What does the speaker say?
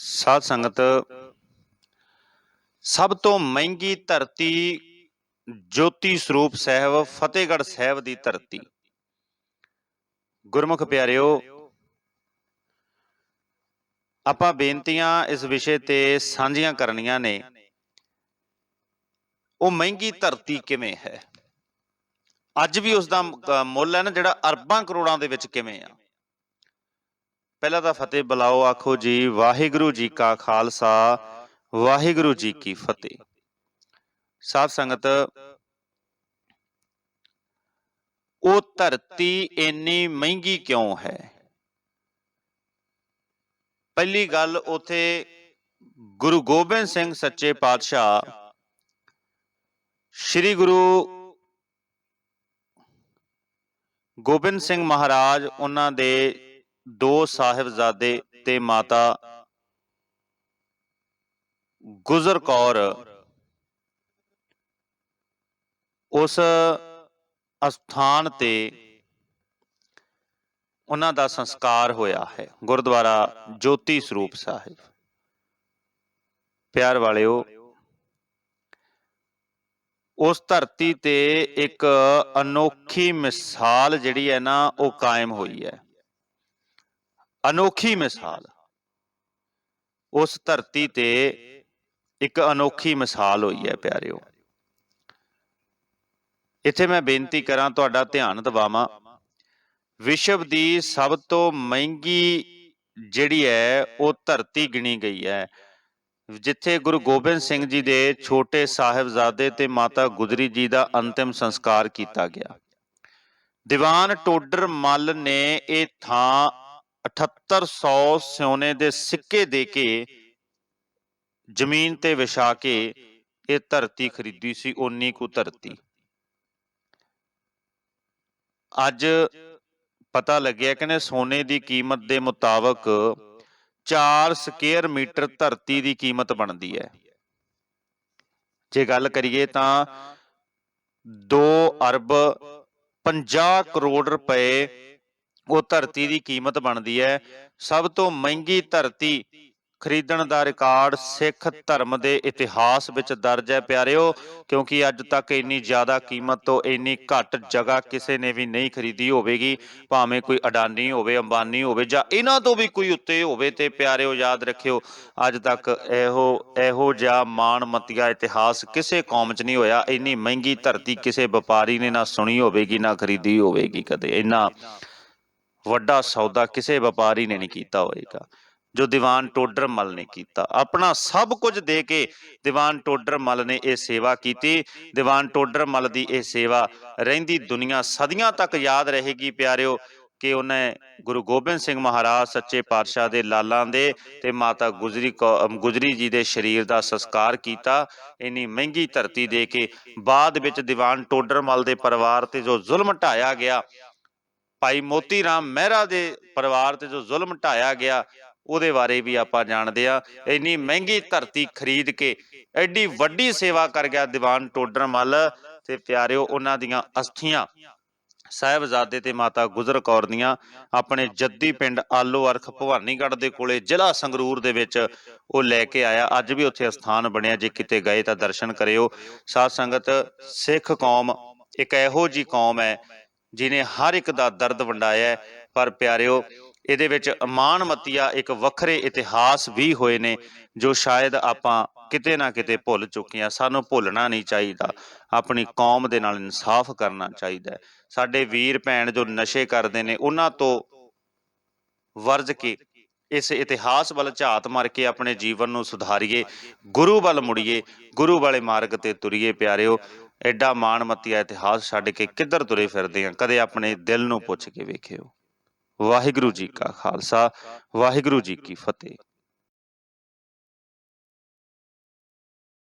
ਸਾਧ ਸੰਗਤ, ਸਭ ਤੋਂ ਮਹਿੰਗੀ ਧਰਤੀ ਜੋਤੀ ਸਰੂਪ ਸਾਹਿਬ, ਫਤਿਹਗੜ੍ਹ ਸਾਹਿਬ ਦੀ ਧਰਤੀ। ਗੁਰਮੁਖ ਪਿਆਰਿਓ, ਆਪਾਂ ਬੇਨਤੀਆਂ ਇਸ ਵਿਸ਼ੇ ਤੇ ਸਾਂਝੀਆਂ ਕਰਨੀਆਂ ਨੇ। ਉਹ ਮਹਿੰਗੀ ਧਰਤੀ ਕਿਵੇਂ ਹੈ? ਅੱਜ ਵੀ ਉਸ ਦਾ ਮੁੱਲ ਹੈ ਨਾ ਜਿਹੜਾ ਅਰਬਾਂ ਕਰੋੜਾਂ ਦੇ ਵਿੱਚ ਕਿਵੇਂ ਆ? ਪਹਿਲਾਂ ਤਾਂ ਫਤਿਹ, ਬੁਲਾਓ, ਆਖੋ ਜੀ, ਵਾਹਿਗੁਰੂ ਜੀ ਕਾ ਖਾਲਸਾ, ਵਾਹਿਗੁਰੂ ਜੀ ਕੀ ਫਤਿਹ। ਸਾਧ ਸੰਗਤ, ਉਹ ਧਰਤੀ ਇੰਨੀ ਮਹਿੰਗੀ ਕਿਉਂ ਹੈ? ਪਹਿਲੀ ਗੱਲ ਉਥੇ ਗੁਰੂ ਗੋਬਿੰਦ ਸਿੰਘ ਸੱਚੇ ਪਾਤਸ਼ਾਹ ਸ੍ਰੀ ਗੁਰੂ ਗੋਬਿੰਦ ਸਿੰਘ ਮਹਾਰਾਜ ਉਹਨਾਂ ਦੇ ਦੋ ਸਾਹਿਬਜ਼ਾਦੇ ਤੇ ਮਾਤਾ ਗੁਜ਼ਰ ਕੌਰ ਉਸ ਅਸਥਾਨ ਤੇ ਉਹਨਾਂ ਦਾ ਸੰਸਕਾਰ ਹੋਇਆ ਹੈ, ਗੁਰਦੁਆਰਾ ਜੋਤੀ ਸਰੂਪ ਸਾਹਿਬ। ਪਿਆਰ ਵਾਲਿਓ, ਉਸ ਧਰਤੀ ਤੇ ਇੱਕ ਅਨੋਖੀ ਮਿਸਾਲ ਜਿਹੜੀ ਹੈ ਨਾ, ਉਹ ਕਾਇਮ ਹੋਈ ਹੈ। ਅਨੋਖੀ ਮਿਸਾਲ। ਉਸ ਧਰਤੀ ਤੇ ਇੱਕ ਅਨੋਖੀ ਮਿਸਾਲ ਹੋਈ ਹੈ ਪਿਆਰਿਓ। ਇੱਥੇ ਮੈਂ ਬੇਨਤੀ ਕਰਾਂ ਤੁਹਾਡਾ ਧਿਆਨ ਦਿਵਾਵਾਂ। ਵਿਸ਼ਵ ਦੀ ਸਭ ਤੋਂ ਮਹਿੰਗੀ ਜਿਹੜੀ ਹੈ, ਉਹ ਧਰਤੀ ਗਿਣੀ ਗਈ ਹੈ। ਜਿੱਥੇ ਗੁਰੂ ਗੋਬਿੰਦ ਸਿੰਘ ਜੀ ਦੇ ਛੋਟੇ ਸਾਹਿਬਜ਼ਾਦੇ ਤੇ ਮਾਤਾ ਗੁਜਰੀ ਜੀ ਦਾ ਅੰਤਿਮ ਸੰਸਕਾਰ ਕੀਤਾ ਗਿਆ। ਦੀਵਾਨ ਟੋਡਰ ਮੱਲ ਨੇ ਇਹ ਥਾਂ 7800 ਸੋਨੇ ਦੇ ਸਿੱਕੇ ਦੇ ਕੇ ਜ਼ਮੀਨ ਤੇ ਵਿਛਾ ਕੇ ਇਹ ਧਰਤੀ ਖਰੀਦੀ ਸੀ, ਓਨੀ ਕੁ ਧਰਤੀ। ਅੱਜ ਪਤਾ ਲੱਗਿਆ ਕਿ ਸੋਨੇ ਦੀ ਕੀਮਤ ਦੇ ਮੁਤਾਬਕ 4 ਸਕੁਅਰ ਮੀਟਰ ਧਰਤੀ ਦੀ ਕੀਮਤ ਬਣਦੀ ਹੈ। ਜੇ ਗੱਲ ਕਰੀਏ ਤਾਂ 2 ਅਰਬ 50 ਕਰੋੜ ਰੁਪਏ ਉਹ ਧਰਤੀ ਦੀ ਕੀਮਤ ਬਣਦੀ ਹੈ। ਸਭ ਤੋਂ ਮਹਿੰਗੀ ਧਰਤੀ ਖਰੀਦਣ ਦਾ ਰਿਕਾਰਡ ਸਿੱਖ ਧਰਮ ਦੇ ਇਤਿਹਾਸ ਵਿੱਚ ਦਰਜ ਹੈ। ਪਿਆਰਿਓ, ਕਿਉਂਕਿ ਅੱਜ ਤੱਕ ਇੰਨੀ ਜ਼ਿਆਦਾ ਕੀਮਤ ਤੋਂ ਇੰਨੀ ਘੱਟ ਜਗ੍ਹਾ ਕਿਸੇ ਨੇ ਵੀ ਨਹੀਂ ਖਰੀਦੀ ਹੋਵੇਗੀ। ਭਾਵੇਂ ਕੋਈ ਅਡਾਨੀ ਹੋਵੇ, ਅੰਬਾਨੀ ਹੋਵੇ ਜਾਂ ਇਹਨਾਂ ਤੋਂ ਵੀ ਕੋਈ ਉੱਤੇ ਹੋਵੇ ਤੇ ਪਿਆਰਿਓ, ਯਾਦ ਰੱਖਿਓ, ਅੱਜ ਤੱਕ ਇਹੋ ਇਹੋ ਜਿਹਾ ਮਾਣ ਮਤੀਆ ਇਤਿਹਾਸ ਕਿਸੇ ਕੌਮ 'ਚ ਨਹੀਂ ਹੋਇਆ। ਇੰਨੀ ਮਹਿੰਗੀ ਧਰਤੀ ਕਿਸੇ ਵਪਾਰੀ ਨੇ ਨਾ ਸੁਣੀ ਹੋਵੇਗੀ, ਨਾ ਖਰੀਦੀ ਹੋਵੇਗੀ ਕਦੇ। ਇੰਨਾ ਵੱਡਾ ਸੌਦਾ ਕਿਸੇ ਵਪਾਰੀ ਨੇ ਨਹੀਂ ਕੀਤਾ ਹੋਏਗਾ, ਜੋ ਦੀਵਾਨ ਟੋਡਰ ਮਲ ਨੇ ਕੀਤਾ। ਆਪਣਾ ਸਭ ਕੁਝ ਦੇ ਕੇ ਦੀਵਾਨ ਟੋਡਰ ਮਲ ਨੇ ਇਹ ਸੇਵਾ ਕੀਤੀ। ਦੀਵਾਨ ਟੋਡਰ ਮਲ ਦੀ ਇਹ ਸੇਵਾ ਰਹਿੰਦੀ ਦੁਨੀਆ ਸਦੀਆਂ ਤੱਕ ਯਾਦ ਰਹੇਗੀ, ਪਿਆਰਿਓ, ਕਿ ਉਹਨੇ ਗੁਰੂ ਗੋਬਿੰਦ ਸਿੰਘ ਮਹਾਰਾਜ ਸੱਚੇ ਪਾਤਸ਼ਾਹ ਦੇ ਲਾਲਾਂ ਦੇ ਤੇ ਮਾਤਾ ਗੁਜਰੀ ਕੌ- ਗੁਜਰੀ ਜੀ ਦੇ ਸਰੀਰ ਦਾ ਸੰਸਕਾਰ ਕੀਤਾ। ਇੰਨੀ ਮਹਿੰਗੀ ਧਰਤੀ ਦੇ ਕੇ ਬਾਅਦ ਵਿੱਚ ਦੀਵਾਨ ਟੋਡਰ ਮਲ ਦੇ ਪਰਿਵਾਰ ਤੇ ਜੋ ਜ਼ੁਲਮ ਢਾਇਆ ਗਿਆ ਭਾਈ ਮੋਤੀ ਰਾਮ ਮਹਿਰਾ ਦੇ ਪਰਿਵਾਰ ਤੇ ਜੋ ਜ਼ੁਲਮ ਢਾਇਆ ਗਿਆ, ਉਹਦੇ ਬਾਰੇ ਵੀ ਆਪਾਂ ਜਾਣਦੇ ਆ ਇੰਨੀ ਮਹਿੰਗੀ ਧਰਤੀ ਖਰੀਦ ਕੇ ਐਡੀ ਵੱਡੀ ਸੇਵਾ ਕਰ ਗਿਆ ਦੀਵਾਨ ਟੋਡਰ ਮੱਲ ਤੇ ਪਿਆਰਿਓ, ਉਹਨਾਂ ਦੀਆਂ ਅਸਥੀਆਂ। ਸਾਹਿਬਜ਼ਾਦੇ ਤੇ ਮਾਤਾ ਗੁਜਰ ਕੌਰ ਦੀਆਂ, ਆਪਣੇ ਜੱਦੀ ਪਿੰਡ ਆਲੋ ਅਰਖ ਭਵਾਨੀਗੜ੍ਹ ਦੇ ਕੋਲੇ ਜ਼ਿਲ੍ਹਾ ਸੰਗਰੂਰ ਦੇ ਵਿੱਚ ਉਹ ਲੈ ਕੇ ਆਇਆ। ਅੱਜ ਵੀ ਉੱਥੇ ਅਸਥਾਨ ਬਣਿਆ, ਜੇ ਕਿਤੇ ਗਏ ਤਾਂ ਦਰਸ਼ਨ ਕਰਿਓ। ਸਾਧ ਸੰਗਤ, ਸਿੱਖ ਕੌਮ, ਇੱਕ ਇਹੋ ਜੀ ਕੌਮ ਹੈ ਜਿਨੇ ਹਰ ਇੱਕ ਦਾ ਦਰਦ ਵੰਡਾਇਆ ਪਰ ਪਿਆਰਿਓ, ਇਹਦੇ ਵਿੱਚ ਅਮਾਨ ਮਤੀਆ ਇੱਕ ਵੱਖਰੇ ਇਤਿਹਾਸ ਵੀ ਹੋਏ ਨੇ, ਜੋ ਸ਼ਾਇਦ ਆਪਾਂ ਕਿਤੇ ਨਾ ਕਿਤੇ ਭੁੱਲ ਚੁੱਕੇ ਹਾਂ। ਸਾਨੂੰ ਭੁੱਲਣਾ ਨਹੀਂ ਚਾਹੀਦਾ। ਆਪਣੀ ਕੌਮ ਦੇ ਨਾਲ ਇਨਸਾਫ ਕਰਨਾ ਚਾਹੀਦਾ ਸਾਡੇ ਵੀਰ ਭੈਣ ਜੋ ਨਸ਼ੇ ਕਰਦੇ ਨੇ, ਉਹਨਾਂ ਤੋਂ ਵਰਜ ਕੇ ਇਸ ਇਤਿਹਾਸ ਵੱਲ ਝਾਤ ਮਾਰ ਕੇ ਆਪਣੇ ਜੀਵਨ ਨੂੰ ਸੁਧਾਰੀਏ, ਗੁਰੂ ਵੱਲ ਮੁੜੀਏ, ਗੁਰੂ ਵਾਲੇ ਮਾਰਗ ਤੇ ਤੁਰੀਏ। ਪਿਆਰਿਓ ਐਡਾ ਮਾਣ ਮਤੀਆ ਇਤਿਹਾਸ ਛੱਡ ਕੇ ਕਿੱਧਰ ਤੁਰੇ ਫਿਰਦੇ ਆ? ਕਦੇ ਆਪਣੇ ਦਿਲ ਨੂੰ ਪੁੱਛ ਕੇ ਵੇਖਿਓ। ਵਾਹਿਗੁਰੂ ਜੀ ਕਾ ਖਾਲਸਾ, ਵਾਹਿਗੁਰੂ ਜੀ ਕੀ ਫਤਿਹ।